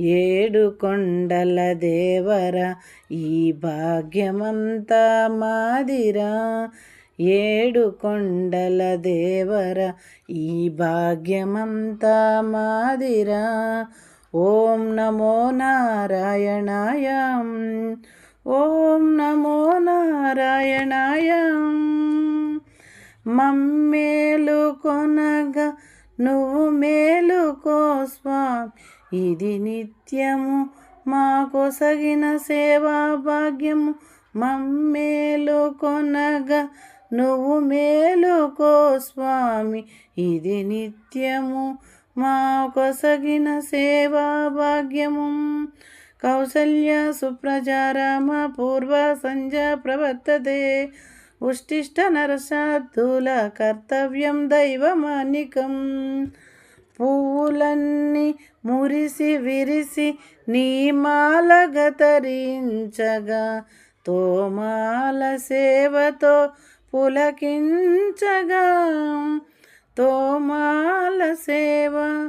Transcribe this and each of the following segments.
ఏడు కొండల దేవర ఈ భాగ్యమంతా మాదిరా. ఏడు కొండల దేవర ఈ భాగ్యమంతా మాదిరా. ఓం నమో నారాయణాయ ఓం నమో నారాయణాయ. మమ్మేలు కొనగా నువ్వు మేలుకో స్వామి. ఇది నిత్యము మా కొసగిన సేవా భాగ్యము. మమ్మేలు కొనగా నువ్వు మేలుకో స్వామి. ఇది నిత్యము మా కొసగిన సేవా భాగ్యము. కౌసల్య సుప్రజారామ పూర్వ సంజ ప్రవర్తతే. ఉష్టిష్ట నరసాధుల కర్తవ్యం దైవమానికం పువ్వులన్నీ మురిసి విరిసి నీ మాలగతరించగా. తోమాల సేవతో పులకించగా. తోమాల సేవ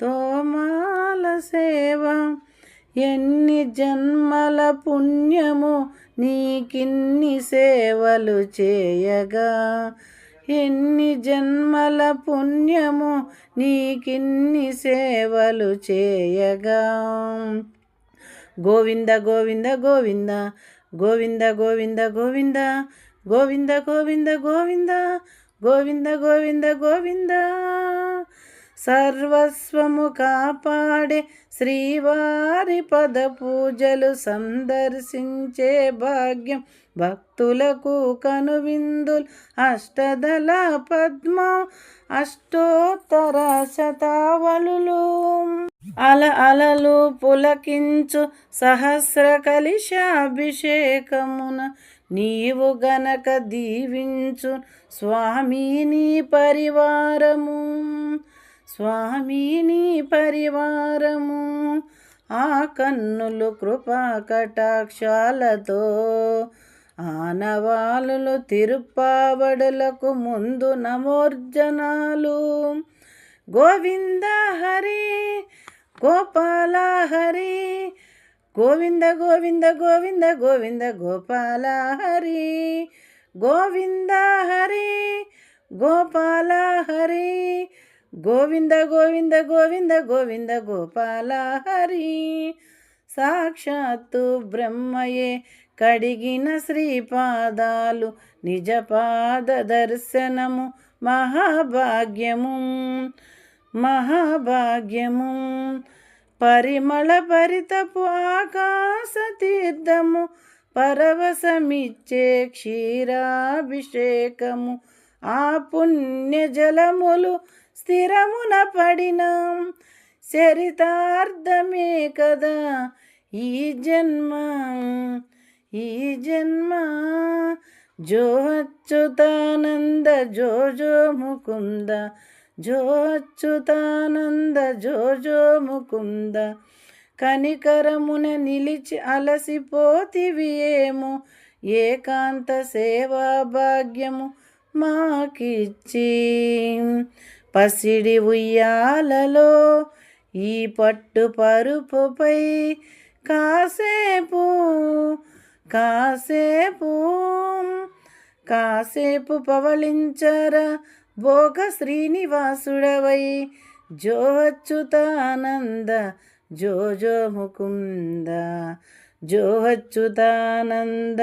తోమాల సేవ ఎన్ని జన్మల పుణ్యము నీకిన్ని సేవలు చేయగా. ఎన్ని జన్మల పుణ్యము నీకిన్ని సేవలు చేయగా గోవింద గోవింద గోవింద గోవింద గోవింద గోవింద గోవింద గోవింద గోవింద గోవింద గోవింద గోవింద సర్వస్వము కాపాడే శ్రీవారి పద పూజలు సందర్శించే భాగ్యం. భక్తులకు కనువిందులు అష్టదళ పద్మ అష్టోత్తర శతావళులు. అల అలలు పులకించు సహస్ర కలిశాభిషేకమున నీవు గనక దీవించు స్వామి నీ పరివారము. స్వామి నీ పరివారము ఆ కన్నులు కృపా కటాక్షాలతో ఆనవాలులు తిరుప్పావడులకు ముందు నమోర్జనాలు. గోవింద హరి గోపాల హరి గోవింద గోవింద గోవింద గోవింద గోపాల హరి గోవింద హరి గోపాల హరి గోవింద గోవింద గోవింద గోవింద గోపాల హరి. సాక్షాత్తు బ్రహ్మయే కడిగిన శ్రీపాదాలు నిజపాద దర్శనము మహాభాగ్యము మహాభాగ్యము. పరిమళ పరితపు ఆకాశ తీర్థము పరవశమిచ్చే క్షీరాభిషేకము ఆ పుణ్య జలములు స్థిరమున పడిన. చరితార్థమే కదా ఈ జన్మ. ఈ జన్మ జో అచ్యుతానంద జో జో ముకుంద జో అచ్యుతానంద జో జో ముకుంద కనికరమున నిలిచి అలసిపోతివి ఏమో. ఏకాంత సేవా భాగ్యము మాకిచ్చి. పసిడి ఉయ్యాలలో ఈ పట్టు పరుపుపై కాసేపు కాసేపు కాసేపు పవళించర భోగ శ్రీనివాసుడవై జోహచ్యుతానంద జో జో ముకుంద జోహచ్యుతానంద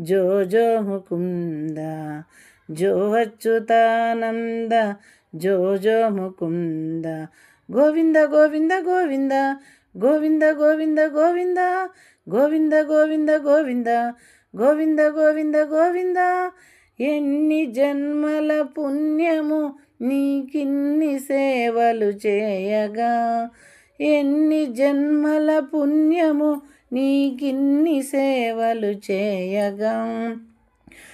జో జో ముకుంద. జో అచ్యుతానంద జో జో ముకుంద గోవింద గోవింద గోవింద గోవింద గోవింద గోవింద గోవింద గోవింద గోవింద గోవింద గోవింద గోవింద ఎన్ని జన్మల పుణ్యము నీకిన్ని సేవలు చేయగా ఎన్ని జన్మల పుణ్యము నీకిన్ని సేవలు చేయగా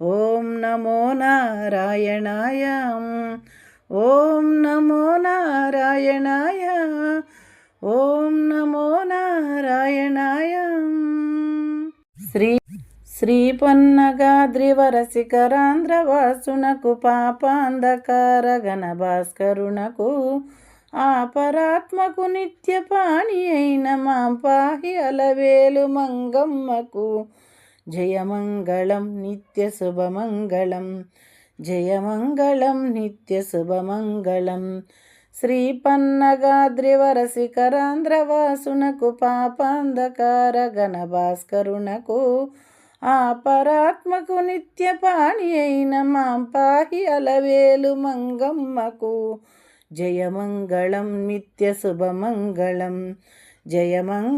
ఓం నమో నారాయణాయ. ఓం నమో నారాయణాయ. ఓం నమో నారాయణాయ. శ్రీ శ్రీ పొన్నగాద్రివర శిఖరాంధ్రవాసునకు పాపాంధకార గణ ఆ పరాత్మకు నిత్య పాణి అయిన మా పాహి అలవేలు మంగమ్మకు జయమంగళం నిత్య శుభమంగళం. జయమంగళం నిత్య శుభమంగళం. శ్రీ పన్నగాద్రివర పాపాంధకార గణ భాస్కరునకు ఆ పరాత్మకు నిత్య పాణి అయిన మాం పాహి అలవేలు మంగమ్మకు జయమంగళం నిత్య శుభమంగళం. జయమంగ